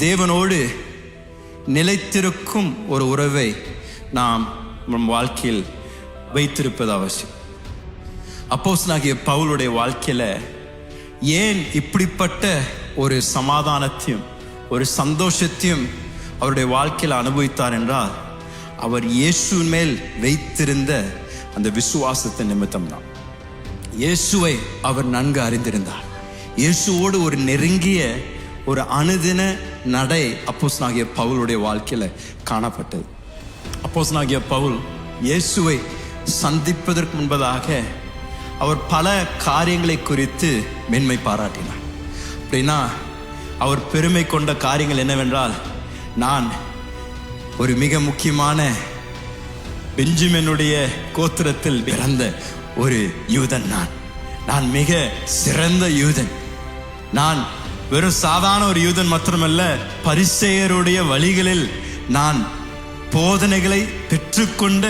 தேவனோடு நிலைத்திருக்கும் ஒரு உறவை நாம் நம் வாழ்க்கையில் வைத்திருப்பது அவசியம். அப்போஸ் நாகிய பவுலுடைய வாழ்க்கையில் ஏன் இப்படிப்பட்ட ஒரு சமாதானத்தையும் ஒரு சந்தோஷத்தையும் அவருடைய வாழ்க்கையில் அனுபவித்தார் என்றால் அவர் இயேசுவின் மேல் வைத்திருந்த அந்த விசுவாசத்தின் நிமித்தம்தான். இயேசுவை அவர் நன்கு அறிந்திருந்தார். இயேசுவோடு ஒரு நெருங்கிய ஒரு அணுதின நடை அப்போஸ்தலனாகிய பவுலுடைய வாழ்க்கையில் காணப்பட்டது. அப்போஸ்தலனாகிய பவுல் இயேசுவை சந்திப்பதற்கு முன்பதாக அவர் பல காரியங்களை குறித்து மென்மை பாராட்டினார். அப்படின்னா அவர் பெருமை கொண்ட காரியங்கள் என்னவென்றால் நான் ஒரு மிக முக்கியமான பெஞ்சிமனுடைய கோத்திரத்தில் பிறந்த ஒரு யூதன் நான். நான் மிக சிறந்த யூதன். நான் வெறும் சாதாரண ஒரு யூதன் மாத்திரமல்ல பரிசெயருடைய வழிகளில் நான் போதனைகளை பெற்றுக்கொண்ட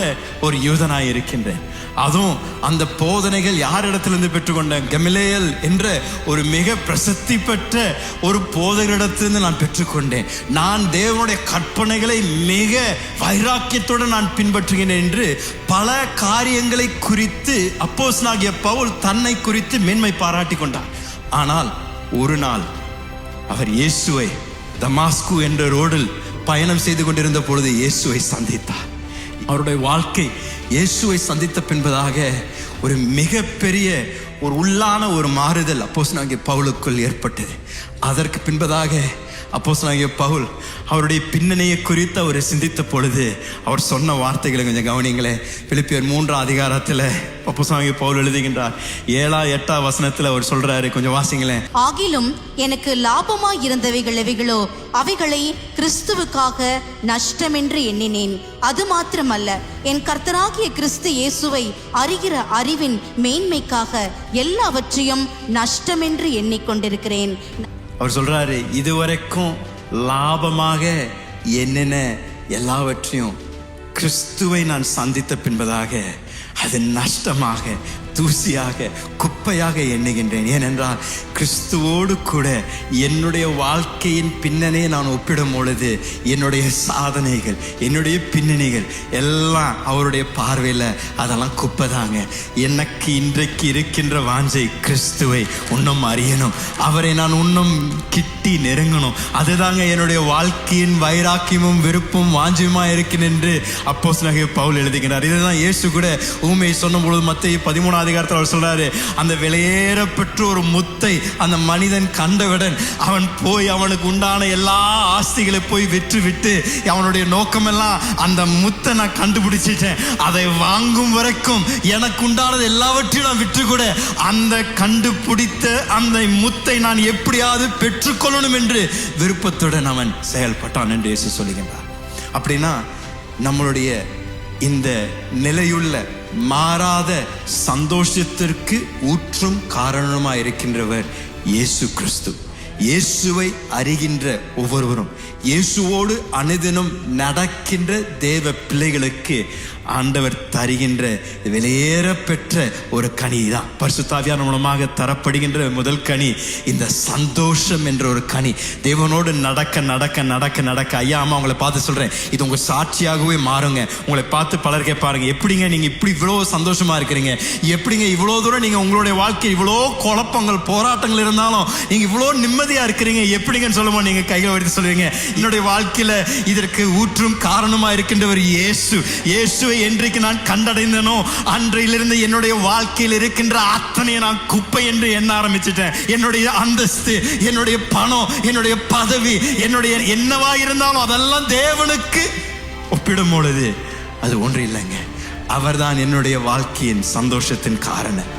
ஒரு யூதனாய் இருக்கின்றேன். அதுவும் அந்த போதனைகள் யாரிடத்திலிருந்து பெற்றுக்கொண்ட? கமிலேயல் என்ற ஒரு மிக பிரசித்தி பெற்ற ஒரு போதகரிடத்திலிருந்து நான் பெற்றுக்கொண்டேன். நான் தேவனுடைய கற்பனைகளை மிக வைராக்கியத்துடன் நான் பின்பற்றுகிறேன் என்று பல காரியங்களை குறித்து அப்போஸ் நாகிய பவுல் தன்னை குறித்து மேன்மை பாராட்டி கொண்டார். ஆனால் ஒரு நாள் அவர் இயேசுவை தமாஸ்கு என்ற ரோடில் பயணம் செய்து கொண்டிருந்த பொழுது இயேசுவை சந்தித்தார். அவருடைய வாழ்க்கை இயேசுவை சந்தித்த பின்பதாக ஒரு மிகப்பெரிய ஒரு உள்ளான ஒரு மாறுதல் அப்போஸ் நாங்கள் பவுலுக்குள் ஏற்பட்டது. அதற்கு பின்பதாக அப்போஸ்தலனாகிய பவுல் அவருடைய பின்னணியை குறித்து அவர் சிந்தித்த பொழுது அவர் சொன்ன வார்த்தைகளை கொஞ்சம் கவனிங்களே பிலிப்பியர் மூன்றாம் அதிகாரத்தில் அப்போஸ்தலனாகிய பவுல் எழுதுகின்றார். ஏழா எட்டா வசனத்தில் அவர் சொல்றாரு. கொஞ்சம் வாசிங்களேன். ஆகிலும் எனக்கு லாபமாக இருந்தவைகள் எவைகளோ அவைகளை கிறிஸ்துவுக்காக நஷ்டமென்று எண்ணினேன். அது மாத்திரமல்ல என் கர்த்தராகிய கிறிஸ்து இயேசுவை அறிகிற அறிவின் மேன்மைக்காக எல்லாவற்றையும் நஷ்டமென்று எண்ணிக்கொண்டிருக்கிறேன். அவர் சொல்றாரு இதுவரைக்கும் லாபமாக என்னென்ன எல்லாவற்றையும் கிறிஸ்துவை நான் சந்தித்த பின்பதாக அது நஷ்டமாக தூசியாக குப்பையாக எண்ணுகின்றேன். ஏனென்றால் கிறிஸ்துவோடு கூட என்னுடைய வாழ்க்கையின் பின்னணியை நான் ஒப்பிடும் பொழுது என்னுடைய சாதனைகள் என்னுடைய பின்னணிகள் எல்லாம் அவருடைய பார்வையில் அதெல்லாம் குப்பை தாங்க எனக்கு இன்றைக்கு இருக்கின்ற வாஞ்சை கிறிஸ்துவை இன்னும் அறியணும். அவரை நான் இன்னும் கிட்டி நெருங்கணும். அதுதாங்க என்னுடைய வாழ்க்கையின் வைராக்கியமும் விருப்பும் வாஞ்சியுமா இருக்கிறேன் என்று அப்போ பவுல் எழுதுகிறார். இதுதான் இயேசு கூட ஊமையை சொன்ன பொழுது மத்திய பதிமூணாம் அதிகாரத்தில் அவர் சொல்றாரு அந்த விலையேற பெற்ற ஒரு முத்தை அந்த மனிதன் கண்டவுடன் அவன் போய் அவனுக்கு உண்டான எல்லா ஆஸ்திகளை போய் விற்று விட்டு அவனுடைய நோக்கமெல்லாம் அந்த முத்தை நான் கண்டுபிடிச்சிட்டேன். அதை வாங்கும் வரைக்கும் எனக்கு உண்டானது எல்லாவற்றையும் நான் விற்று கூட அந்த கண்டுபிடித்த அந்த முத்தை நான் எப்படியாவது பெற்றுக்கொள்ளணும் என்று விருப்பத்துடன் அவன் செயல்பட்டான் என்று இயேசு சொல்லுகின்றார். அப்படின்னா நம்மளுடைய இந்த நிலையுள்ள மாறாத சந்தோஷத்திற்கு ஊற்றும் காரணமாக இருக்கின்றவர் இயேசு கிறிஸ்து. இயேசுவை அறிகின்ற ஒவ்வொருவரும் இயேசுவோடு அனுதினம் நடக்கின்ற தேவ பிள்ளைகளுக்கு ஆண்டவர் தருகின்ற வெளியேற பெற்ற ஒரு கனி தான் பரிசுத்தாவியான மூலமாக தரப்படுகின்ற முதல் கனி இந்த சந்தோஷம் என்ற ஒரு கனி. தேவனோடு நடக்க நடக்க நடக்க நடக்க. ஐயா அம்மா உங்களை பார்த்து சொல்கிறேன் இது உங்கள் சாட்சியாகவே மாறுங்க. உங்களை பார்த்து பலர் கேட்பாருங்க. எப்படிங்க நீங்கள் இப்படி இவ்வளோ சந்தோஷமாக இருக்கிறீங்க? எப்படிங்க இவ்வளோ தூரம் நீங்கள் உங்களுடைய வாழ்க்கை இவ்வளோ குழப்பங்கள் போராட்டங்கள் இருந்தாலும் நீங்கள் இவ்வளோ நிம்மதியாக இருக்கிறீங்க? எப்படிங்கன்னு சொல்லும்போது நீங்கள் கைகளை எடுத்து சொல்லுவீங்க. என்னுடைய வாழ்க்கையில் இதற்கு ஊற்றும் காரணமா இருக்கின்றவர் இயேசு இயேசுவை என்றைக்கு நான் கண்டடைந்தனோ அன்றையிலிருந்து என்னுடைய வாழ்க்கையில் இருக்கின்ற அத்தனையை நான் குப்பை என்று எண்ண ஆரம்பிச்சிட்டேன். என்னுடைய அந்தஸ்து என்னுடைய பணம் என்னுடைய பதவி என்னுடைய என்னவா இருந்தாலும் அதெல்லாம் தேவனுக்கு ஒப்பிடும் பொழுது அது ஒன்று இல்லைங்க. அவர்தான் என்னுடைய வாழ்க்கையின் சந்தோஷத்தின் காரணம்